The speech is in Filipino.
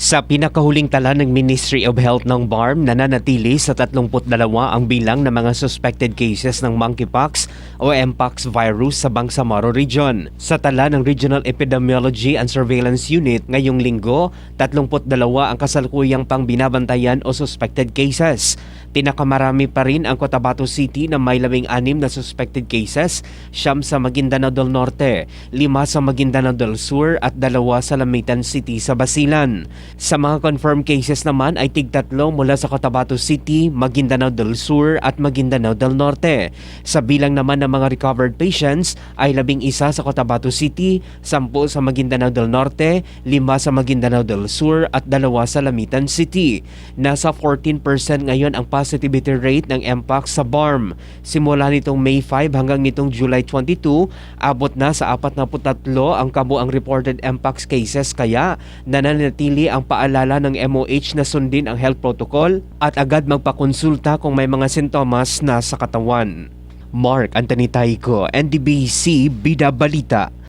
Sa pinakahuling tala ng Ministry of Health ng BARM, nananatili sa 32 ang bilang ng mga suspected cases ng monkeypox o mpox virus sa Bangsamoro Region. Sa tala ng Regional Epidemiology and Surveillance Unit ngayong linggo, 32 ang kasalukuyang pang binabantayan o suspected cases. Pinakamarami pa rin ang Cotabato City na may labing anim na suspected cases, siyam sa Maguindanao del Norte, lima sa Maguindanao del Sur at dalawa sa Lamitan City sa Basilan. Sa mga confirmed cases naman ay tigtatlo mula sa Cotabato City, Maguindanao del Sur at Maguindanao del Norte. Sa bilang naman ng mga recovered patients ay labing isa sa Cotabato City, sampu sa Maguindanao del Norte, lima sa Maguindanao del Sur at dalawa sa Lamitan City. Nasa 14% ngayon ang positivity rate ng MPOX sa BARM. Simula nitong May 5 hanggang nitong July 22, abot na sa 43 ang kabuang reported MPOX cases kaya nananatili ang paalala ng MOH na sundin ang health protocol at agad magpakonsulta kung may mga sintomas na sa katawan. Mark Anthony NDBC Bida Balita.